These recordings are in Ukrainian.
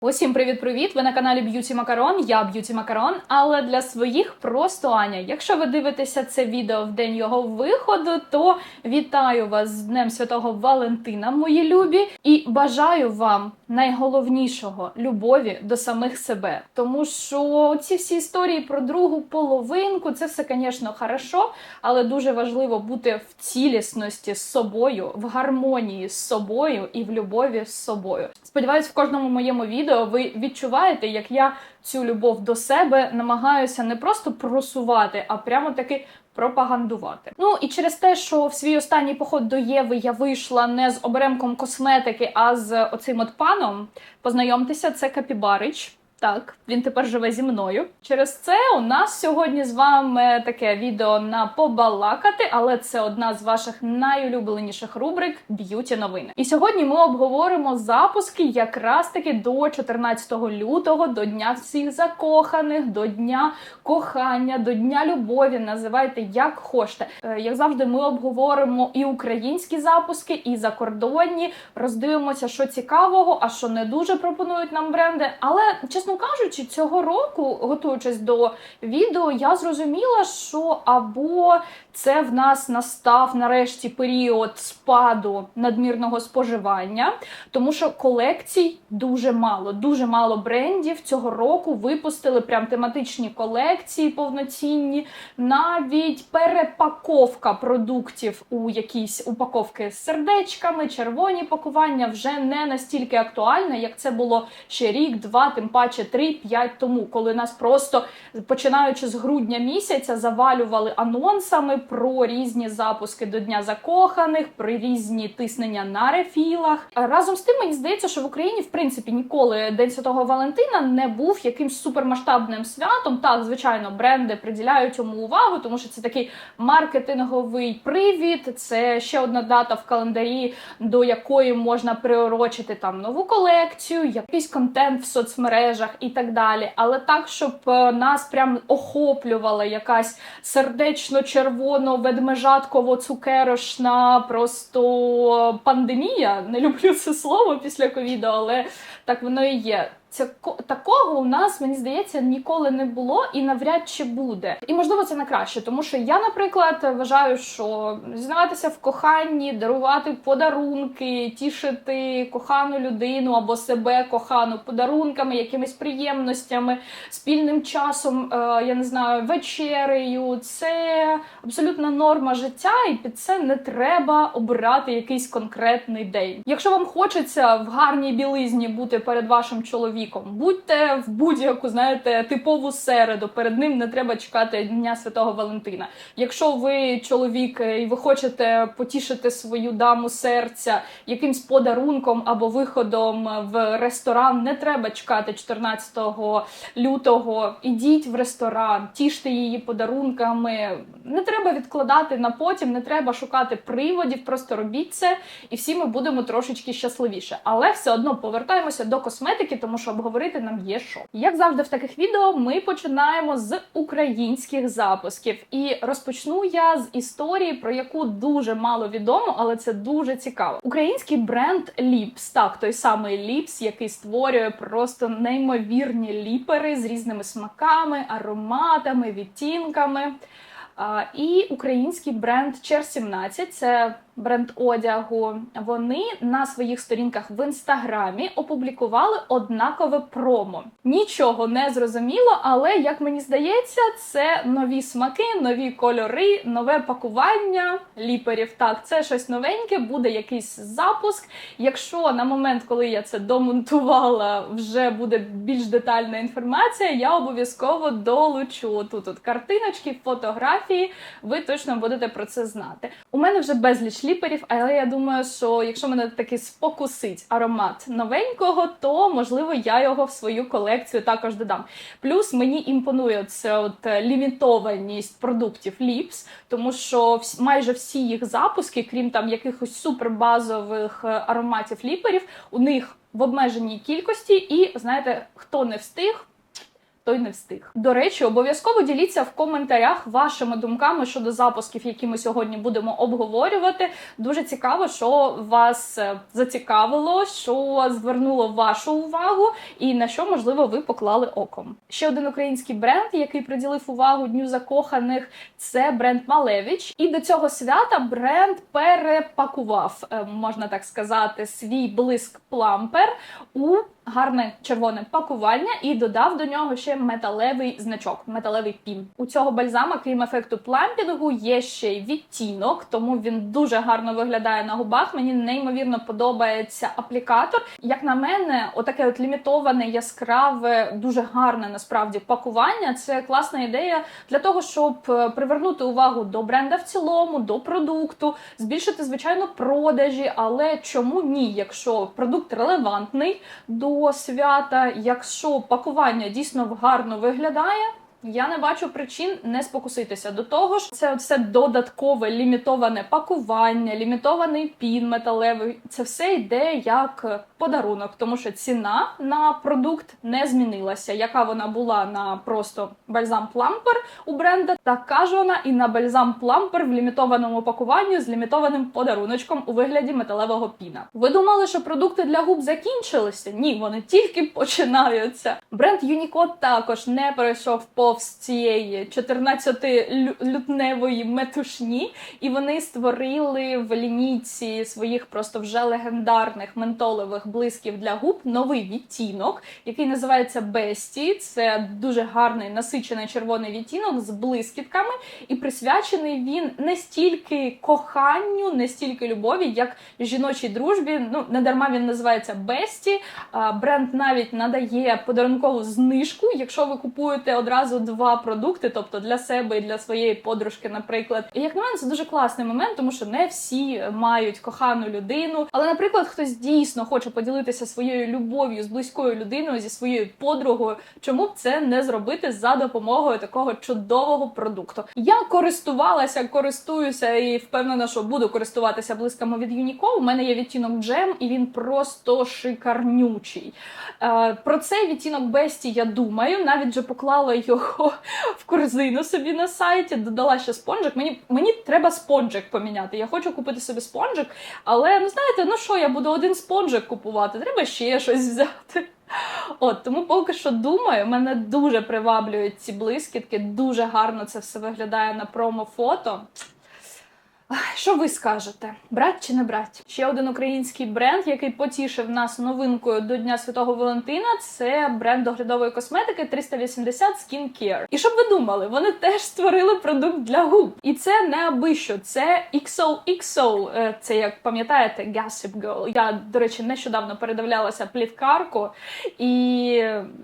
Усім привіт-привіт! Ви на каналі Б'юті Макарон. Я Б'юті Макарон, але для своїх просто Аня. Якщо ви дивитеся це відео в день його виходу, то вітаю вас з Днем Святого Валентина, мої любі, і бажаю вам найголовнішого любові до самих себе. Тому що ці всі історії про другу половинку це все, звісно, хорошо, але дуже важливо бути в цілісності з собою, в гармонії з собою і в любові з собою. Сподіваюсь, в кожному моєму відео ви відчуваєте, як я цю любов до себе намагаюся не просто просувати, а прямо таки пропагандувати. Ну і через те, що в свій останній поход до Єви я вийшла не з оберемком косметики, а з оцим от паном. Познайомтеся, це Капібарич. Так, він тепер живе зі мною. Через це у нас сьогодні з вами таке відео на побалакати, але це одна з ваших найулюбленіших рубрик б'юті новини. І сьогодні ми обговоримо запуски якраз таки до 14 лютого, до дня всіх закоханих, до дня кохання, до дня любові. Називайте як хочете. Е, Як завжди, ми обговоримо і українські запуски, і закордонні. Роздивимося, що цікавого, а що не дуже пропонують нам бренди. Але чесно кажучи, цього року, готуючись до відео, я зрозуміла, що або це в нас настав нарешті період спаду надмірного споживання, тому що колекцій дуже мало, дуже мало брендів цього року випустили прям тематичні колекції повноцінні, навіть перепаковка продуктів у якісь упаковки з сердечками, червоні пакування вже не настільки актуальна, як це було ще рік, два, тим паче 3-5 тому, коли нас просто починаючи з грудня місяця завалювали анонсами про різні запуски до Дня закоханих, про різні тиснення на рефілах. Разом з тим, мені здається, що в Україні в принципі ніколи День Святого Валентина не був якимсь супермасштабним святом. Так, звичайно, бренди приділяють йому увагу, тому що це такий маркетинговий привід. Це ще одна дата в календарі, до якої можна приурочити там нову колекцію, якийсь контент в соцмережах і так далі. Але так, щоб е, нас прям охоплювала якась сердечно-червоно ведмежатково цукерошна просто пандемія. Не люблю це слово після ковіду, але так воно і є. Це такого у нас, мені здається, ніколи не було і навряд чи буде. І можливо це на краще, тому що я, наприклад, вважаю, що зізнаватися в коханні, дарувати подарунки, тішити кохану людину або себе кохану подарунками, якимись приємностями, спільним часом, е, я не знаю, вечерею. Це абсолютна норма життя, і під це не треба обирати якийсь конкретний день. Якщо вам хочеться в гарній білизні бути перед вашим чоловіком. Будьте в будь-яку, знаєте, типову середу. Перед ним не треба чекати Дня Святого Валентина. Якщо ви чоловік і ви хочете потішити свою даму серця якимсь подарунком або виходом в ресторан, не треба чекати 14 лютого. Ідіть в ресторан, тіште її подарунками. Не треба відкладати на потім, не треба шукати приводів, просто робіть це, і всі ми будемо трошечки щасливіше. Але все одно повертаємося до косметики, тому що обговорити нам є що. Як завжди, в таких відео ми починаємо з українських запусків. І розпочну я з історії, про яку дуже мало відомо, але це дуже цікаво. Український бренд Lips, так той самий Lips, який створює просто неймовірні ліпери з різними смаками, ароматами, відтінками. І український бренд Чер 17 це бренд одягу. Вони на своїх сторінках в інстаграмі опублікували однакове промо. Нічого не зрозуміло, але як мені здається, це нові смаки, нові кольори, нове пакування ліперів. Так, це щось новеньке, буде якийсь запуск. Якщо на момент, коли я це домонтувала, вже буде більш детальна інформація, я обов'язково долучу тут тут картиночки, фотографії. Ви точно будете про це знати. У мене вже безліч ліперів, але я думаю, що якщо мене таки спокусить аромат новенького, то можливо я його в свою колекцію також додам. Плюс мені імпонує це от лімітованість продуктів Lips, тому що майже всі їх запуски, крім там якихось супербазових е, ароматів ліперів, у них в обмеженій кількості, і знаєте, хто не встиг. Той не встиг. До речі, обов'язково діліться в коментарях вашими думками щодо запусків, які ми сьогодні будемо обговорювати. Дуже цікаво, що вас е, зацікавило, що звернуло вашу увагу, і на що можливо ви поклали оком. Ще один український бренд, який приділив увагу дню закоханих, це бренд Малевич. І до цього свята бренд перепакував, е, можна так сказати, свій блиск плампер у гарне червоне пакування і додав до нього ще металевий значок, металевий пін. У цього бальзама, крім ефекту плампінгу, є ще й відтінок, тому він дуже гарно виглядає на губах. Мені неймовірно подобається аплікатор. Як на мене, отаке от лімітоване, яскраве, дуже гарне насправді пакування. Це класна ідея для того, щоб е, привернути увагу до бренда в цілому, до продукту, збільшити звичайно продажі. Але чому ні? Якщо продукт релевантний до свята, якщо пакування дійсно гарно виглядає. Я не бачу причин не спокуситися до того ж, це все додаткове лімітоване пакування, лімітований пін металевий. Це все йде як подарунок, тому що ціна на продукт не змінилася. Яка вона була на просто бальзам плампер у бренда, така ж вона і на бальзам плампер в лімітованому пакуванні з лімітованим подаруночком у вигляді металевого піна. Ви думали, що продукти для губ закінчилися? Ні, вони тільки починаються. Бренд Unicode також не пройшов повз цієї 14-лютневої метушні, і вони створили в лінійці своїх просто вже легендарних ментолових блисків для губ новий відтінок, який називається Бесті. Це дуже гарний насичений червоний відтінок з блискітками, і присвячений він не стільки коханню, не стільки любові, як жіночій дружбі. Ну не дарма він називається Бесті. Бренд навіть надає подарункову знижку, якщо ви купуєте одразу два продукти, тобто для себе і для своєї подружки, наприклад. І як на мене, це дуже класний момент, тому що не всі мають кохану людину. Але, наприклад, хтось дійсно хоче поділитися своєю любов'ю з близькою людиною, зі своєю подругою. Чому б це не зробити за допомогою такого чудового продукту? Я користувалася, користуюся і впевнена, що буду користуватися блисками від Юніко. У мене є відтінок джем, і він просто шикарнючий. Е, Про цей відтінок Бесті я думаю, навіть вже поклала його в корзину собі на сайті, додала ще спонжик. Мені мені треба спонжик поміняти. Я хочу купити собі спонжик, але ну знаєте, ну що, я буду один спонжик купувати, треба ще щось взяти. От тому поки що думаю, мене дуже приваблюють ці блискітки, дуже гарно це все виглядає на промо-фото. Що ви скажете? Брать чи не брать? Ще один український бренд, який потішив нас новинкою до Дня Святого Валентина, це бренд доглядової косметики 380 Skin Care. І щоб ви думали, вони теж створили продукт для губ. І це не аби що, це XOXO, е, це як пам'ятаєте, Gossip Girl. Я, до речі, нещодавно передивлялася пліткарку. І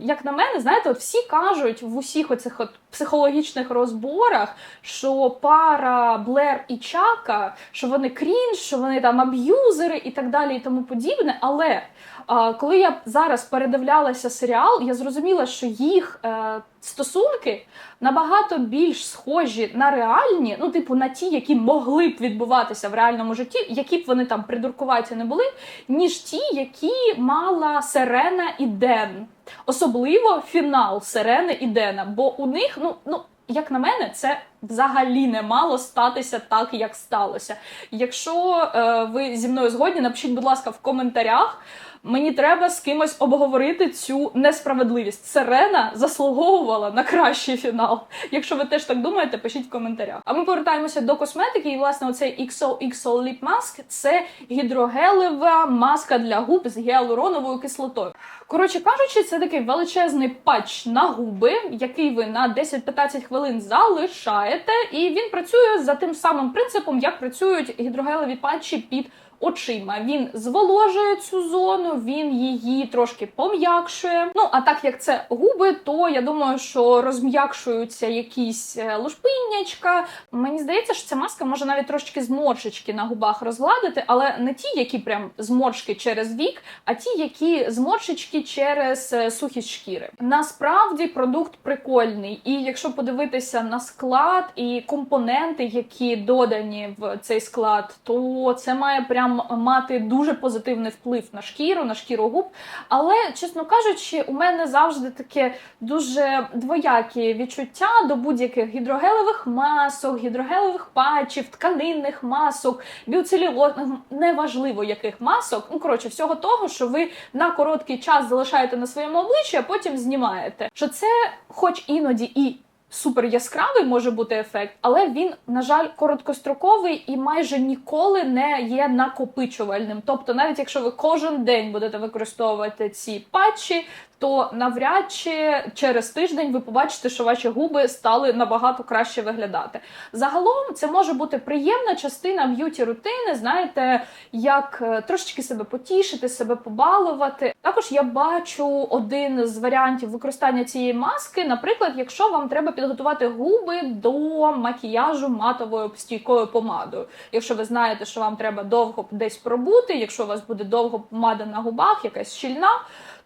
як на мене, знаєте, от всі кажуть в усіх оцих от психологічних розборах, що пара Блер і Чака, що вони крінж, що вони там аб'юзери і так далі, і тому подібне. Але а, коли я зараз передивлялася серіал, я зрозуміла, що їх е, стосунки набагато більш схожі на реальні, ну, типу, на ті, які могли б відбуватися в реальному житті, які б вони там придуркуваті не були, ніж ті, які мала Серена і Ден. Особливо фінал Сирени і Дена, бо у них, ну, ну, як на мене, це взагалі не мало статися так, як сталося. Якщо е, ви зі мною згодні, напишіть, будь ласка, в коментарях. Мені треба з кимось обговорити цю несправедливість. Сирена заслуговувала на кращий фінал. Якщо ви теж так думаєте, пишіть в коментарях. А ми повертаємося до косметики. І власне оцей XOXO Lip Mask – це гідрогелева маска для губ з гіалуроновою кислотою. Коротше кажучи, це такий величезний патч на губи, який ви на 10-15 хвилин залишаєте, і він працює за тим самим принципом, як працюють гідрогелеві патчі під очима. Він зволожує цю зону, він її трошки пом'якшує. Ну а так як це губи, то я думаю, що розм'якшуються якісь е, лушпиннячка. Мені здається, що ця маска може навіть трошечки зморшечки на губах розгладити, але не ті, які прям зморшки через вік, а ті, які зморшечки через е, сухість шкіри. Насправді продукт прикольний, і якщо подивитися на склад і компоненти, які додані в цей склад, то це має прям мати дуже позитивний вплив на шкіру, на шкіру губ. Але, чесно кажучи, у мене завжди таке дуже двоякі відчуття до будь-яких гідрогелевих масок, гідрогелевих патчів, тканинних масок, біоцелюлоз, неважливо яких масок. Ну коротше, всього того, що ви на короткий час залишаєте на своєму обличчі, а потім знімаєте. Що це, хоч іноді і. Супер яскравий може бути ефект, але він, на жаль, короткостроковий і майже ніколи не є накопичувальним. Тобто, навіть якщо ви кожен день будете використовувати ці патчі, то навряд чи через тиждень ви побачите, що ваші губи стали набагато краще виглядати. Загалом це може бути приємна частина б'юті рутини. Знаєте, як е, трошечки себе потішити, себе побалувати. Також я бачу один з варіантів використання цієї маски. Наприклад, якщо вам треба підготувати губи до макіяжу матовою стійкою помадою. Якщо ви знаєте, що вам треба довго десь пробути, якщо у вас буде довго помада на губах, якась щільна.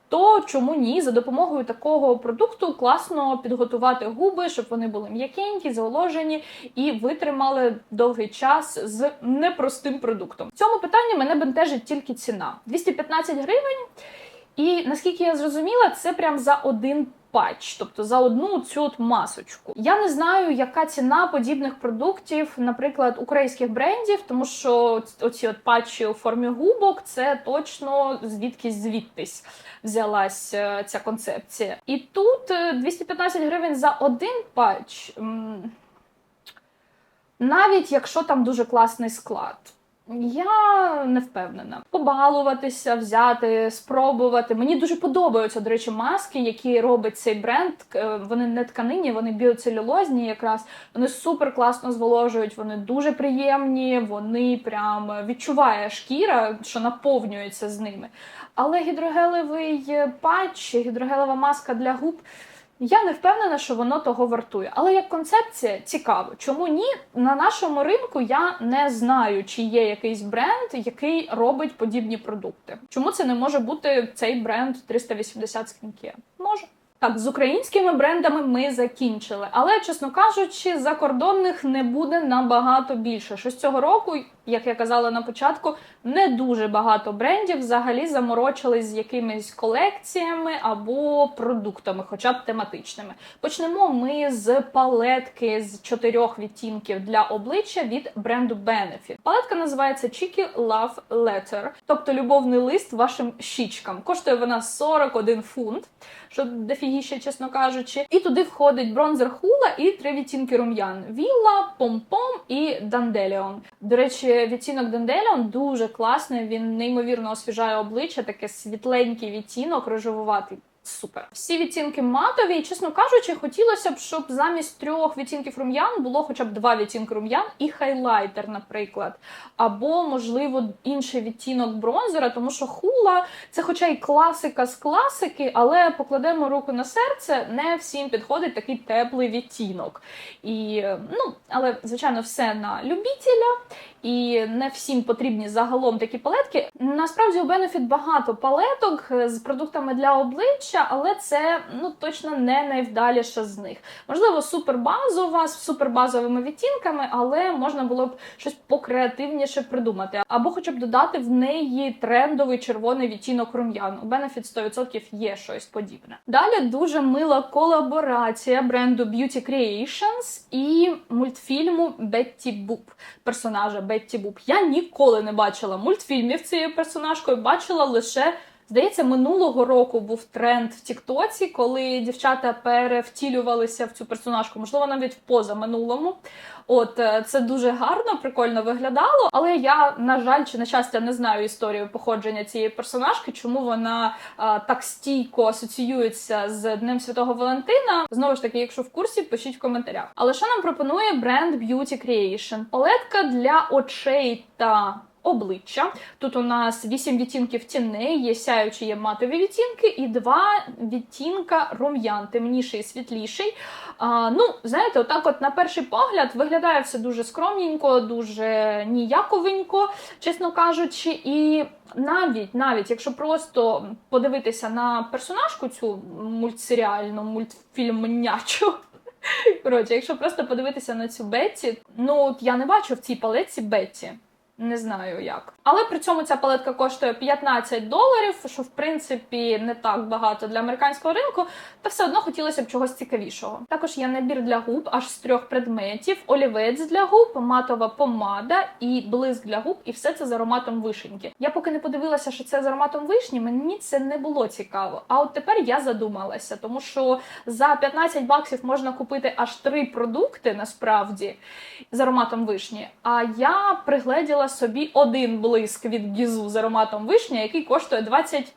То чому ні? За допомогою такого продукту класно підготувати губи, щоб вони були м'якенькі, зволожені і витримали довгий час з непростим продуктом. В цьому питанні мене бентежить тільки ціна 215 гривень. І наскільки я зрозуміла, це прям за один патч, тобто за одну цю от масочку. Я не знаю, яка ціна подібних продуктів, наприклад, українських брендів, тому що оці от патчі у формі губок це точно звідкись звідтись взялась е, ця концепція. І тут е, 215 гривень за один патч. Навіть якщо там дуже класний склад. Я не впевнена. Побалуватися, взяти, спробувати. Мені дуже подобаються, до речі, маски, які робить цей бренд. Е, Вони не тканині, вони біоцелюлозні якраз. Вони супер класно зволожують, вони дуже приємні, вони прям відчуває шкіра, що наповнюється з ними. Але гідрогелевий патч, гідрогелева маска для губ. Я не впевнена, що воно того вартує. Але як концепція цікаво. Чому ні? На нашому ринку я не знаю, чи є якийсь бренд, який робить подібні продукти. Чому це не може бути цей бренд 380 Skincare? Може. Так, з українськими брендами ми закінчили, але чесно кажучи, закордонних не буде набагато більше. Що з цього року, як я казала на початку, не дуже багато брендів взагалі заморочились з якимись колекціями або продуктами, хоча б тематичними. Почнемо ми з палетки з чотирьох відтінків для обличчя від бренду Benefit. Палетка називається Cheeky Love Letter, тобто любовний лист вашим щічкам. Коштує вона 41 фунт, що дофігіще, чесно кажучи. І туди входить бронзер хула і три відтінки рум'ян: Вілла, Пом-Пом і Данделіон. До речі, відтінок Данделіон дуже класний. Він неймовірно освіжає обличчя, таке світленький відтінок, рожевуватий. Супер. Всі відтінки матові, і, чесно кажучи, хотілося б, щоб замість трьох відтінків рум'ян було хоча б два відтінки рум'ян і хайлайтер, наприклад. Або, можливо, інший відтінок бронзера, тому що хула це, хоча й класика з класики, але покладемо руку на серце, не всім підходить такий теплий відтінок. І, ну, але, звичайно, все на любителя. І не всім потрібні загалом такі палетки. Насправді у Benefit багато палеток з продуктами для обличчя, але це ну точно не найвдаліша з них. Можливо, супербазова з супербазовими відтінками, але можна було б щось покреативніше придумати, або хоча б додати в неї трендовий червоний відтінок рум'ян. У Benefit 100% є щось подібне. Далі дуже мила колаборація бренду Beauty Creations і мультфільму Betty Boop, персонажа Бетті Буб. Я ніколи не бачила мультфільмів цією персонажкою, бачила лише. Здається, минулого року був тренд в Тіктоці, коли дівчата перевтілювалися в цю персонажку, можливо, навіть в позаминулому. От е, це дуже гарно, прикольно виглядало. Але я, на жаль, чи на щастя, не знаю історію походження цієї персонажки, чому вона а, так стійко асоціюється з Днем Святого Валентина. Знову ж таки, якщо в курсі, пишіть в коментарях. Але що нам пропонує бренд Beauty Creation? Палетка для очей та обличчя. Тут у нас 8 відтінків тіней, є сяючі, є матові відтінки, і два відтінка рум'ян, темніший і світліший. А, ну, знаєте, отак, от на перший погляд, виглядає все дуже скромненько, дуже ніяковенько, чесно кажучи, і. Навіть навіть якщо просто подивитися на персонажку цю мультсеріальну, мультфільмнячу, Коротше, якщо просто подивитися на цю Бетті, ну от я не бачу в цій палеці Бетті. Не знаю як. Але при цьому ця палетка коштує 15 доларів, що в принципі не так багато для американського ринку, та все одно хотілося б чогось цікавішого. Також є набір для губ аж з трьох предметів: олівець для губ, матова помада і блиск для губ, і все це з ароматом вишеньки. Я поки не подивилася, що це з ароматом вишні, мені це не було цікаво. А от тепер я задумалася, тому що за 15 баксів можна купити аж три продукти насправді з ароматом вишні. А я пригледіла собі один блиск від Гізу з ароматом вишня, який коштує 20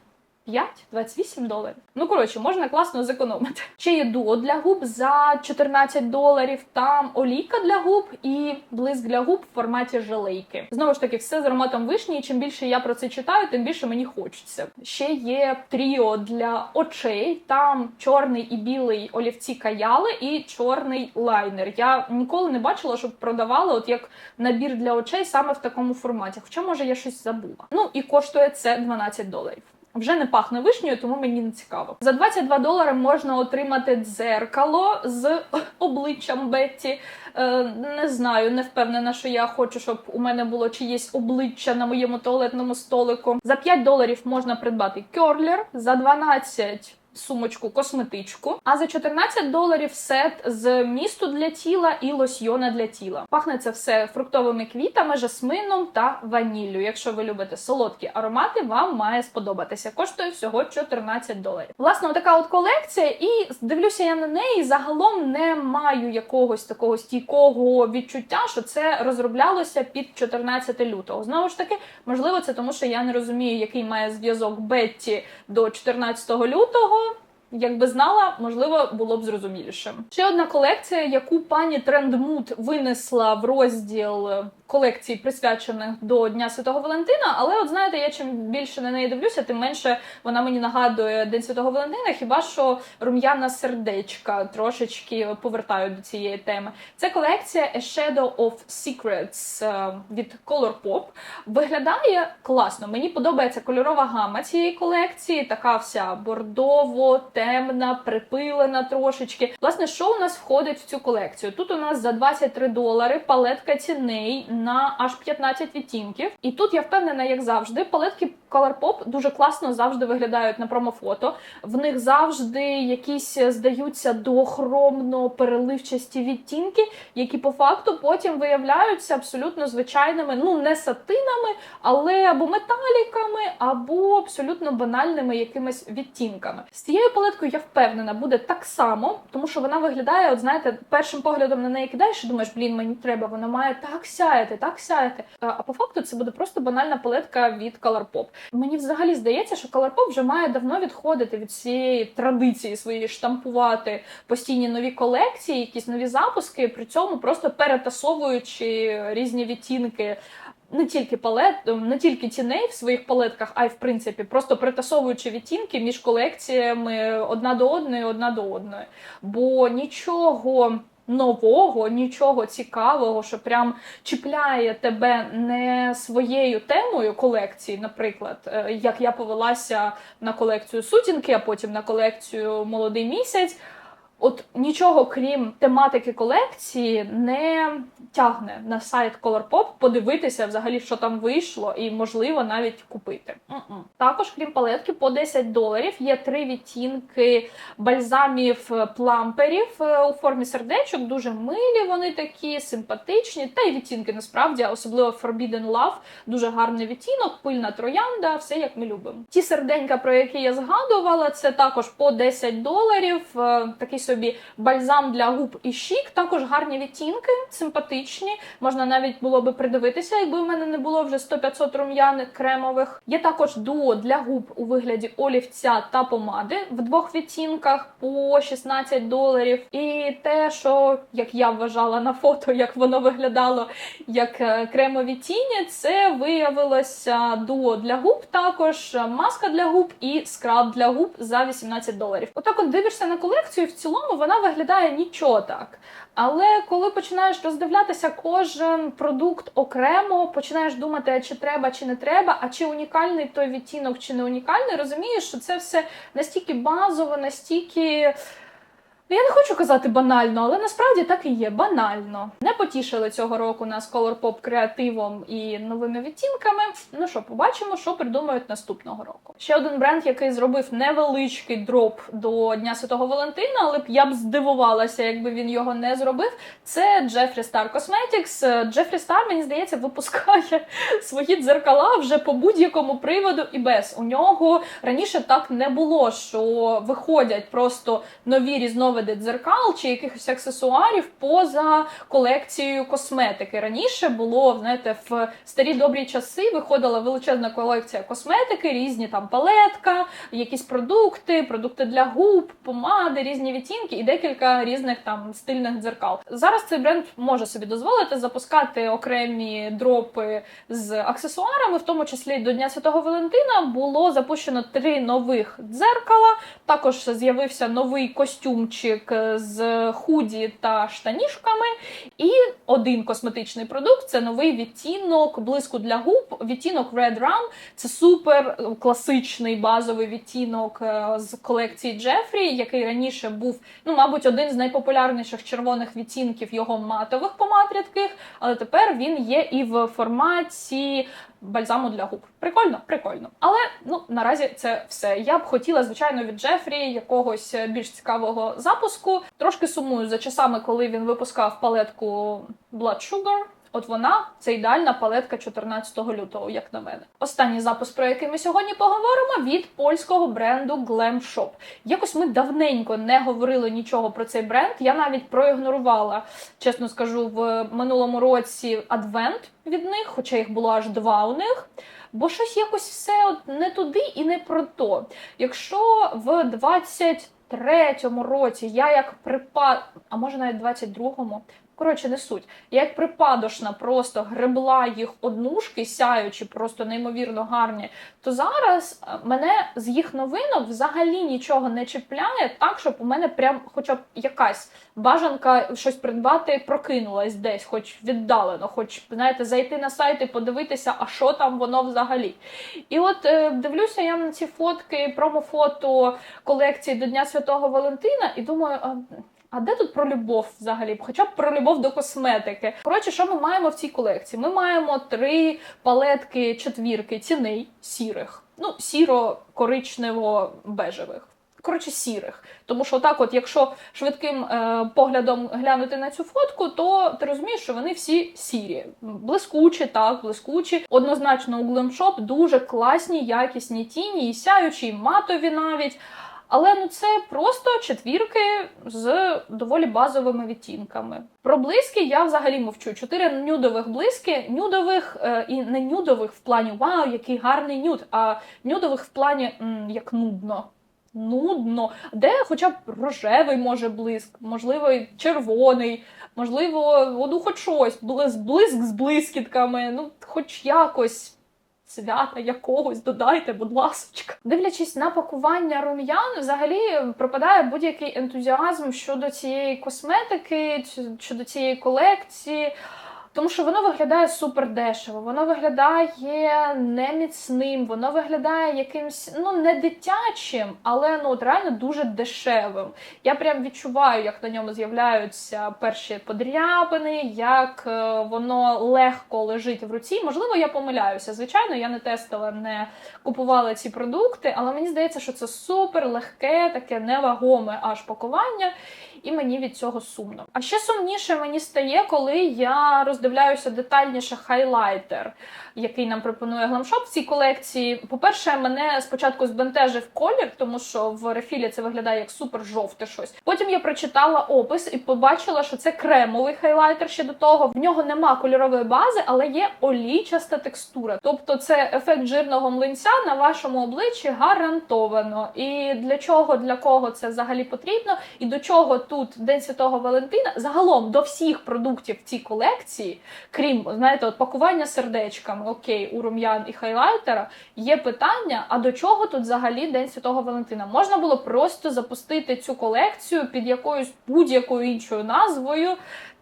5-28 доларів. Ну коротше, можна класно зекономити. Ще є дуо для губ за 14 доларів. Там олійка для губ і блиск для губ в форматі желейки. Знову ж таки, все з ароматом вишні. І чим більше я про це читаю, тим більше мені хочеться. Ще є тріо для очей. Там чорний і білий олівці каяли і чорний лайнер. Я ніколи не бачила, щоб продавали от як набір для очей саме в такому форматі. Хоча, може, я щось забула. Ну і коштує це 12 доларів. Вже не пахне вишнею, тому мені не цікаво. За 22 долари можна отримати дзеркало з обличчям Бетті. Е, не знаю, не впевнена, що я хочу, щоб у мене було чиєсь обличчя на моєму туалетному столику. За 5 доларів можна придбати кьорлер, за 12 сумочку косметичку. А за 14 доларів сет з місту для тіла і лосьйона для тіла. Пахне це все фруктовими квітами, жасмином та ваніллю. Якщо ви любите солодкі аромати, вам має сподобатися. Коштує всього 14 доларів. Власне, така от колекція, і дивлюся я на неї. Загалом не маю якогось такого стійкого відчуття, що це розроблялося під 14 лютого. Знову ж таки, можливо, це тому, що я не розумію, який має зв'язок Бетті до 14 лютого. Якби знала, можливо, було б зрозуміліше. Ще одна колекція, яку пані Трендмут винесла в розділ колекцій, присвячених до Дня Святого Валентина. Але, от знаєте, я чим більше на неї дивлюся, тим менше вона мені нагадує День Святого Валентина. Хіба що рум'яна сердечка трошечки повертають до цієї теми? Це колекція A Shadow of Secrets е, від Colourpop. Виглядає класно. Мені подобається кольорова гама цієї колекції, така вся бордово, темна, припилена трошечки. Власне, що у нас входить в цю колекцію? Тут у нас за 23 долари палетка ціней на аж 15 відтінків. І тут я впевнена, як завжди, палетки Colourpop дуже класно завжди виглядають на промофото. В них завжди якісь здаються дохромно переливчасті відтінки, які по факту потім виявляються абсолютно звичайними, ну не сатинами, але або металіками, або абсолютно банальними якимись відтінками. З цією палеткою я впевнена, буде так само, тому що вона виглядає, от знаєте, першим поглядом на неї кидаєш і думаєш, блін, мені треба, вона має так сяяти, так сяяти. А по факту це буде просто банальна палетка від Colourpop. Мені взагалі здається, що Colourpop вже має давно відходити від цієї традиції своєї штампувати постійні нові колекції, якісь нові запуски, при цьому просто перетасовуючи різні відтінки. Не тільки палет, не тільки тіней в своїх палетках, а й в принципі просто притасовуючи відтінки між колекціями одна до одної, одна до одної. Бо нічого нового, нічого цікавого, що прям чіпляє тебе не своєю темою колекції, наприклад, е, як я повелася на колекцію сутінки, а потім на колекцію Молодий місяць. От нічого крім тематики колекції не тягне на сайт Colourpop подивитися взагалі, що там вийшло, і можливо навіть купити. Mm-mm. Також, крім палетки, по 10 доларів є три відтінки бальзамів пламперів е, у формі сердечок. Дуже милі, вони такі, симпатичні. Та й відтінки насправді, особливо Forbidden Love, дуже гарний відтінок, пильна троянда, все як ми любимо. Ті серденька, про які я згадувала, це також по 10 доларів. Е, такий собі бальзам для губ і щік. Також гарні відтінки, симпатичні. Можна навіть було би придивитися, якби в мене не було вже 100-500 рум'яних кремових. Є також дуо для губ у вигляді олівця та помади в двох відтінках по 16 доларів. І те, що як я вважала на фото, як воно виглядало як е, кремові тіні, це виявилося дуо для губ, також маска для губ і скраб для губ за 18 доларів. Отак, от дивишся на колекцію в цілому цілому вона виглядає нічого так. Але коли починаєш роздивлятися кожен продукт окремо, починаєш думати, чи треба, чи не треба, а чи унікальний той відтінок, чи не унікальний, розумієш, що це все настільки базово, настільки Ну, Я не хочу казати банально, але насправді так і є банально. Не потішили цього року нас Colourpop креативом і новими відтінками. Ну що, побачимо, що придумають наступного року. Ще один бренд, який зробив невеличкий дроп до Дня Святого Валентина, але б я б здивувалася, якби він його не зробив. Це Jeffree Star Cosmetics. Jeffree Star, мені здається, випускає свої дзеркала вже по будь-якому приводу і без. У нього раніше так не було, що виходять просто нові різновиди дзеркал чи якихось аксесуарів поза колекцією косметики. Раніше було, знаєте, в старі добрі часи виходила величезна колекція косметики, різні там палетка, якісь продукти, продукти для губ, помади, різні відтінки і декілька різних там стильних дзеркал. Зараз цей бренд може собі дозволити запускати окремі дропи з аксесуарами, в тому числі до Дня Святого Валентина було запущено три нових дзеркала. Також з'явився новий костюмчик з худі та штанішками. І один косметичний продукт це новий відтінок блиску для губ. Відтінок Red Rum. Це супер класичний базовий відтінок е, з колекції Джефрі, який раніше був, ну, мабуть, один з найпопулярніших червоних відтінків його матових помад рідких, але тепер він є і в форматі бальзаму для губ. Прикольно, прикольно. Але ну наразі це все. Я б хотіла, звичайно, від Джефрі якогось більш цікавого запуску. Трошки сумую за часами, коли він випускав палетку Blood Sugar. От вона це ідеальна палетка 14 лютого, як на мене. Останній запуск, про який ми сьогодні поговоримо, від польського бренду Glam Shop. Якось ми давненько не говорили нічого про цей бренд. Я навіть проігнорувала, чесно скажу, в минулому році адвент від них, хоча їх було аж два у них. Бо щось якось все от не туди і не про то. Якщо в 23-му році я як припад, а може навіть 22-му, Коротше, не суть. Як припадошна просто гребла їх однушки, сяючи, просто неймовірно гарні. То зараз мене з їх новинок взагалі нічого не чіпляє, так щоб у мене прям, хоча б якась бажанка щось придбати, прокинулась десь, хоч віддалено, хоч знаєте, зайти на сайт і подивитися, а що там воно взагалі. І от е, дивлюся я на ці фотки, промофото колекції до Дня Святого Валентина, і думаю. А... Де тут про любов взагалі? Хоча б про любов до косметики. Коротше, що ми маємо в цій колекції? Ми маємо три палетки четвірки ціней сірих, ну сіро-коричнево-бежевих. Коротше, сірих. Тому що так, от, якщо швидким е, поглядом глянути на цю фотку, то ти розумієш, що вони всі сірі. Блискучі, так, блискучі. Однозначно, у Glam Shop дуже класні, якісні тіні, і сяючі, і матові навіть. Але ну це просто четвірки з доволі базовими відтінками. Про блиски я взагалі мовчу. Чотири нюдових блиски, нюдових е, і не нюдових в плані вау, який гарний нюд, а нюдових в плані м, як нудно. Нудно, де хоча б рожевий може блиск, можливо, червоний, можливо, ну, хоч щось, блиск з блискітками, ну, хоч якось свята якогось додайте, будь ласочка. Дивлячись на пакування рум'ян, взагалі пропадає будь-який ентузіазм щодо цієї косметики, щодо цієї колекції. Тому що воно виглядає супер дешево, воно виглядає неміцним, воно виглядає якимсь ну не дитячим, але ну от реально дуже дешевим. Я прям відчуваю, як на ньому з'являються перші подряпини, як е, воно легко лежить в руці. Можливо, я помиляюся. Звичайно, я не тестила, не купувала ці продукти, але мені здається, що це супер легке, таке невагоме аж пакування і мені від цього сумно. А ще сумніше мені стає, коли я роздивляюся детальніше хайлайтер, який нам пропонує Glamshop в цій колекції. По-перше, мене спочатку збентежив колір, тому що в рефілі це виглядає як супер жовте щось. Потім я прочитала опис і побачила, що це кремовий хайлайтер ще до того. В нього нема кольорової бази, але є олійчаста текстура. Тобто це ефект жирного млинця на вашому обличчі гарантовано. І для чого, для кого це взагалі потрібно, і до чого тут День Святого Валентина, загалом до всіх продуктів в цій колекції, крім знаєте, от пакування сердечками, окей, у рум'ян і хайлайтера, є питання: а до чого тут взагалі День Святого Валентина? Можна було просто запустити цю колекцію під якоюсь будь-якою іншою назвою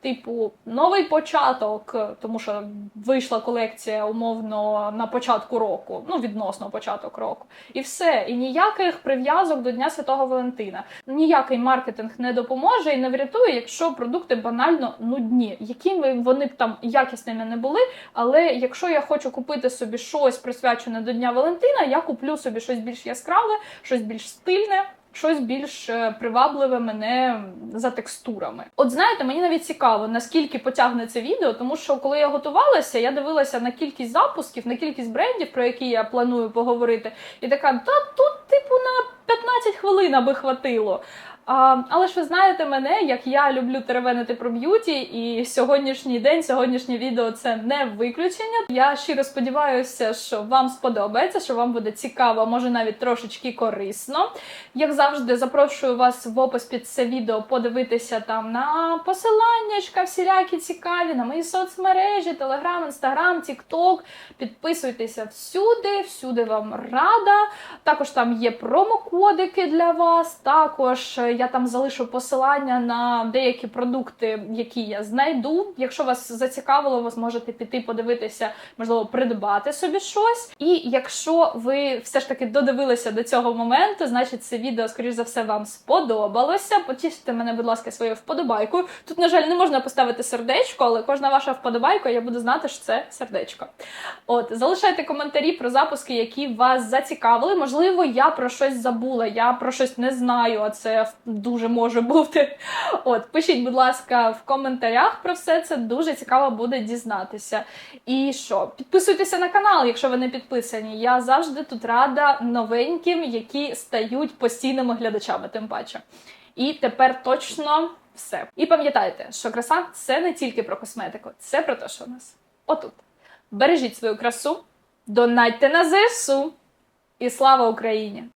типу, новий початок, тому що вийшла колекція умовно на початку року, ну відносно початок року, і все. І ніяких прив'язок до Дня Святого Валентина. Ніякий маркетинг не допоможе і не врятує, якщо продукти банально нудні, якими вони б там якісними не були. Але якщо я хочу купити собі щось присвячене до Дня Валентина, я куплю собі щось більш яскраве, щось більш стильне. Щось більш е, привабливе мене за текстурами. От знаєте, мені навіть цікаво, наскільки потягне це відео, тому що коли я готувалася, я дивилася на кількість запусків, на кількість брендів, про які я планую поговорити, і така, та тут, типу, на 15 хвилин аби хватило. А, але ж ви знаєте мене, як я люблю теревенити про б'юті, і сьогоднішній день, сьогоднішнє відео це не виключення. Я щиро сподіваюся, що вам сподобається, що вам буде цікаво, може навіть трошечки корисно. Як завжди, запрошую вас в опис під це відео подивитися там на посиланнячка, всілякі цікаві, на мої соцмережі, Телеграм, Інстаграм, Тікток. Підписуйтеся всюди, всюди вам рада. Також там є промокодики для вас. Також я там залишу посилання на деякі продукти, які я знайду. Якщо вас зацікавило, ви зможете піти подивитися, можливо, придбати собі щось. І якщо ви все ж таки додивилися до цього моменту, значить це відео, скоріш за все, вам сподобалося. Потіште мене, будь ласка, своєю вподобайкою. Тут, на жаль, не можна поставити сердечко, але кожна ваша вподобайка, я буду знати, що це сердечко. От, залишайте коментарі про запуски, які вас зацікавили. Можливо, я про щось забула, я про щось не знаю, а це дуже може бути. От, пишіть, будь ласка, в коментарях про все це. Дуже цікаво буде дізнатися. І що? Підписуйтеся на канал, якщо ви не підписані. Я завжди тут рада новеньким, які стають постійними глядачами, тим паче. І тепер точно все. І пам'ятайте, що краса це не тільки про косметику, це про те, що у нас отут. Бережіть свою красу, донатьте на ЗСУ і слава Україні!